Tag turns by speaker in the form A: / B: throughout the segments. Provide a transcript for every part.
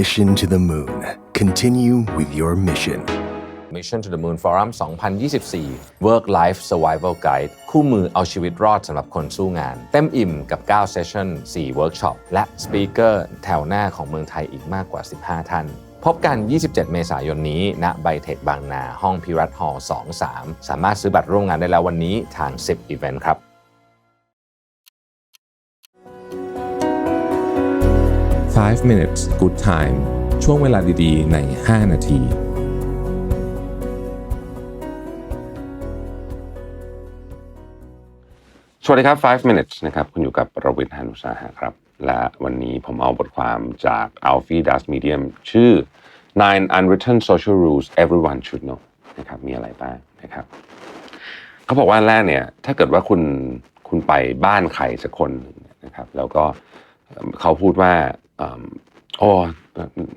A: Mission to the Moon. Continue with your mission.
B: Mission to the Moon Forum 2024 Work Life Survival Guide คู่มือเอาชีวิตรอดสำหรับคนสู้งาน เต็มอิ่มกับ 9 เซสชั่น 4 เวิร์กช็อป และสปีกเกอร์แถวหน้าของเมืองไทยอีกมากกว่า 15 ท่าน พบกัน 27 เมษายนนี้ ณ ไบเทคบางนา ห้องพิรัตฮอลล์23 สามารถซื้อบัตรร่วมงานได้แล้ววันนี้ทาง 10อีเวนต์ครับ
C: 5 minutes good time ช่วงเวลาดีๆ ใน 5 นาที
D: สวัสดีครับ 5 minutes นะครับ คุณอยู่กับประวิทย์หานุสาหะครับ และวันนี้ผมเอาบทความจาก Alfie Das Medium ชื่อ nine unwritten social rules everyone should know นะครับ มีอะไรบ้างนะครับ เขาบอกว่าแรกเนี่ย ถ้าเกิดว่าคุณ คุณไปบ้านใครสักคนนะครับ แล้วก็เขาพูดว่า อืมโอ้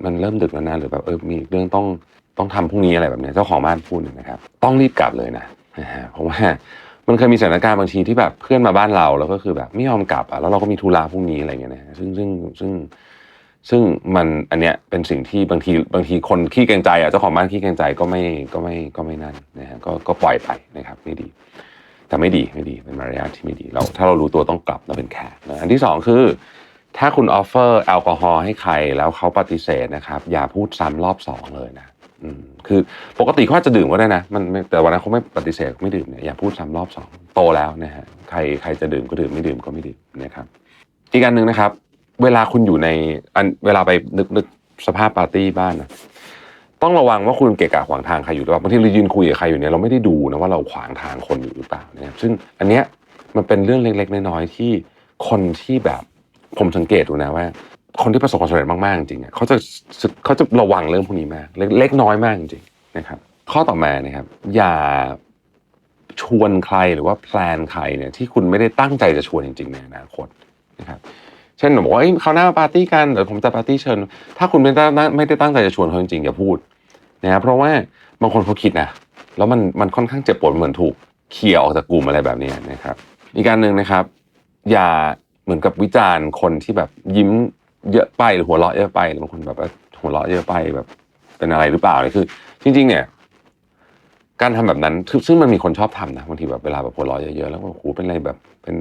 D: มันเริ่มดึกแล้วนะหรือแบบเออมีเรื่องต้องต้องทำพรุ่งนี้อะไรแบบนี้เจ้าของบ้านพูดเนี่ยนะครับ ต้องรีบกลับเลยนะนะฮะเพราะว่ามันเคยมีสถานการณ์บางทีที่แบบเพื่อนมาบ้านเราแล้วก็คือแบบไม่ยอมกลับอะแล้วเราก็มีธุระพรุ่งนี้อะไรเงี้ยนะซึ่งซึ่งซึ่งซึ่งมันอันเนี้ยเป็นสิ่งที่บางทีบางทีคนขี้เกรงใจอะเจ้าของบ้านขี้เกรงใจก็ไม่ก็ไม่ก็ไม่นั่นนะฮะก็ก็ปล่อยไปนะครับไม่ดี แต่ไม่ดีไม่ดีเป็นมารยาทที่ไม่ดีเราถ้าเรารู้ตัวต้องกลับเราเป็นแขกนะอันที่สองคือ ถ้าคุณออฟเฟอร์แอลกอฮอล์ให้ใครแล้วเขาปฏิเสธนะครับ อย่าพูดซ้ำรอบสองเลยนะอืมคือปกติเขาอาจะดื่มก็ได้นะ มันแต่วันนั้นเขาไม่ปฏิเสธไม่ดื่มเนี่ยอย่าพูดซ้ำรอบสองโตแล้วนะฮะใครใครจะดื่มก็ดื่มไม่ดื่มก็ไม่ดื่มนะครับ อีกอันหนึ่งนะครับ เวลาคุณอยู่ในอันเวลาไปนึกนึกสภาพปาร์ตี้บ้านนะต้องระวังว่าคุณเกะกะขวางทางใครอยู่หรือเปล่าบางทีเรายืนคุยกับใครอยู่เนี่ยเราไม่ได้ดูนะว่าเราขวางทางคนอยู่หรือเปล่านะครับซึ่งอันเนี้ยมันเป็นเรื่องเล็กๆน้อยๆที่คนที่แบบ ผมสังเกตดูนะว่า คนที่ประสบความสำเร็จมากๆจริงๆเขาจะเขาจะระวังเรื่องพวกนี้มาก เล็กน้อยมากจริงๆนะครับ ข้อต่อมานะครับ อย่าชวนใครหรือว่าแพลนใครเนี่ยที่คุณไม่ได้ตั้งใจจะชวนจริงๆ ในอนาคตนะครับเช่นบอกว่าเอ้ยเขาหน้ามาปาร์ตี้กันเดี๋ยวผมจะปาร์ตี้เชิญ ถ้าคุณไม่ได้ไม่ได้ตั้งใจจะชวนเขาจริงๆอย่าพูดนะครับเพราะว่าบางคนเขาคิดนะแล้วมันมันค่อนข้างเจ็บปวดเหมือนถูกเขี่ยออกจากกลุ่มอะไรแบบนี้นะครับ อีกการหนึ่งนะครับ อย่า เหมือนกับวิจารณ์คนที่แบบยิ้มเยอะไปหรือหัวเราะเยอะไปหรือบางคนแบบว่าหัวเราะเยอะไปแบบ เป็นอะไรหรือเปล่าเนี่ยคือ จริง ๆ เนี่ย การทำแบบนั้นซึ่งมันมีคนชอบทำนะบางทีแบบเวลาแบบหัวเราะเยอะๆแล้วก็โอ้โหเป็นอะไรแบบเป็น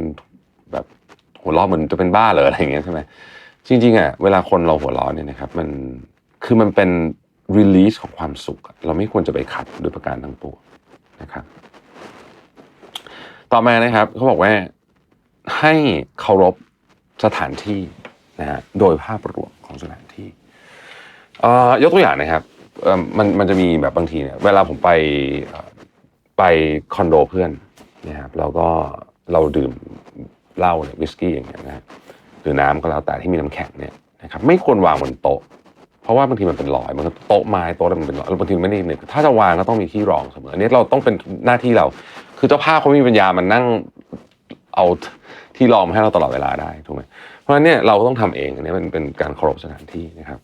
D: แบบหัวเราะเหมือนจะเป็นบ้าเลยอะไรอย่างเงี้ยใช่ไหมจริงๆอะเวลาคนเราหัวเราะเนี่ยนะครับ มันคือมันเป็น release ของความสุข เราไม่ควรจะไปขัดด้วยประการทั้งปวงนะครับ ต่อมานะครับเขาบอกว่า ให้เคารพสถานที่นะฮะโดยภาพรวมของสถานที่อ่อยกตัวอย่างนะครับมันมันจะมีแบบบางทีเนี่ยเวลาผมไปไปคอนโดเพื่อนนะครับแล้วก็เราดื่มเหล้าเนี่ยวิสกี้อย่างเงี้ยนะฮะหรือน้ำก็แล้วแต่ที่มีน้ำแข็งเนี่ยนะครับไม่ควรวางบนโต๊ะ เพราะว่าบางทีมันเป็นรอยมันโต๊ะไม้โต๊ะอะไรมันเป็นรอยบางทีไม่ได้เนี่ยถ้าจะวางก็ต้องมีที่รองเสมออันนี้เราต้องเป็นหน้าที่เรา คือเจ้าภาพเขามีปัญญามันนั่ง เอาที่รองมาให้เราตลอดเวลาได้ถูกไหมเพราะฉะนั้นเนี่ยเราก็ต้องทำเองอันนี้มันเป็นการเคารพสถานที่นะครับ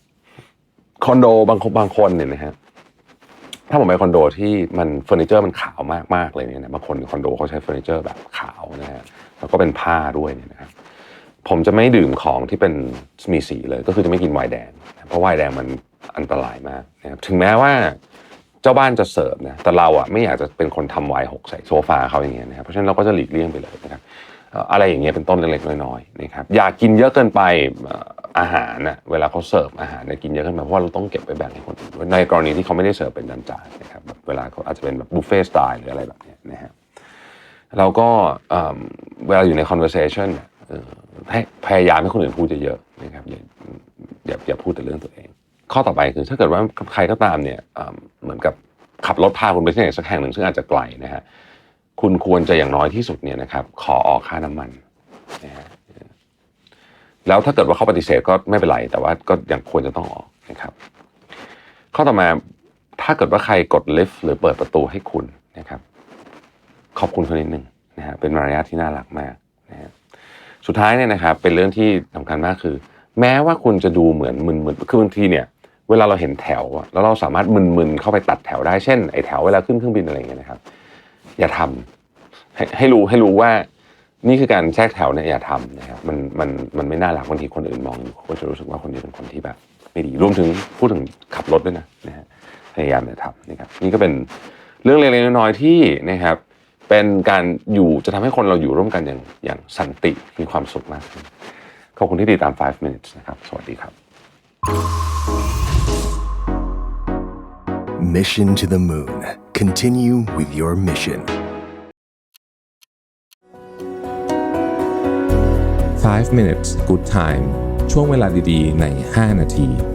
D: คอนโดบางคนบางคนเนี่ยนะฮะถ้าผมไปคอนโดที่มันเฟอร์นิเจอร์มันขาวมากมากเลยเนี่ยนะบางคนคอนโดเขาใช้เฟอร์นิเจอร์แบบขาวนะฮะแล้วก็เป็นผ้าด้วยเนี่ยนะครับผมจะไม่ดื่มของที่เป็นมีสีเลย ก็คือจะไม่กินไวน์แดง เพราะไวน์แดงมันอันตรายมากนะครับถึงแม้ว่า เจ้าบ้านจะเสิร์ฟนะแต่เราอะไม่อยากจะเป็นคนทำไวน์หกใส่โซฟาเขาอย่างเงี้ยนะครับเพราะฉะนั้นเราก็จะหลีกเลี่ยงไปเลยนะครับอะไรอย่างเงี้ยเป็นต้นเล็กๆน้อยๆนะครับอย่ากินเยอะเกินไปอาหารนะเวลาเขาเสิร์ฟอาหารเนี่ยกินเยอะเกินไปเพราะว่าเราต้องเก็บไปแบ่งให้คนอื่นในกรณีที่เขาไม่ได้เสิร์ฟเป็นจานๆนะครับเวลาเขาอาจจะเป็นแบบบุฟเฟ่สไตล์หรืออะไรแบบนี้นะฮะเราก็เวลาอยู่ใน conversation เนี่ยเอ่อให้พยายามให้คนอื่นพูดเยอะๆนะครับอย่าอย่าพูดแต่เรื่องตัวเอง ข้อต่อไปคือถ้าเกิดว่าใครก็ตามเนี่ยเหมือนกับขับรถพาคุณไปที่ไหนสักแห่งหนึ่งซึ่งอาจจะไกลนะฮะคุณควรจะอย่างน้อยที่สุดเนี่ยนะครับขอออกค่าน้ำมันนะฮะแล้วถ้าเกิดว่าเขาปฏิเสธก็ไม่เป็นไร แต่ว่าก็ยังควรจะต้องออกนะครับ ข้อต่อมาถ้าเกิดว่าใครกดลิฟต์หรือเปิดประตูให้คุณนะครับ ขอบคุณเขานิดนึงนะฮะเป็นมารยาทที่น่ารักมากนะฮะสุดท้ายเนี่ยนะครับ เป็นเรื่องที่สำคัญมากคือ แม้ว่าคุณจะดูเหมือนมึนๆคือบางทีเนี่ย เวลาเราเห็นแถวอะแล้วเราสามารถมึนๆเข้าไปตัดแถวได้เช่นไอ้แถวเวลาขึ้นเครื่องบินอะไรอย่างเงี้ยนะครับ อย่าทำให้ให้รู้ให้รู้ว่านี่คือการแทรกแถวเนี่ยอย่าทำนะครับมันมันมันไม่น่ารักบางทีคนอื่นมองอยู่เขาก็จะรู้สึกว่าคนนี้เป็นคนที่แบบไม่ดีรวมถึงพูดถึงขับรถด้วยนะนะฮะพยายามอย่าทำนะครับนี่ก็เป็นเรื่องเล็กๆน้อยๆที่นะครับเป็นการอยู่จะทำให้คนเราอยู่ร่วมกันอย่างอย่างสันติมีความสุขมากขึ้นขอบคุณที่ติดตาม 5 minutes นะครับ สวัสดีครับ
A: Mission to the Moon. Continue with your mission.
C: 5 minutes good time ช่วงเวลาดีๆ ใน 5 นาที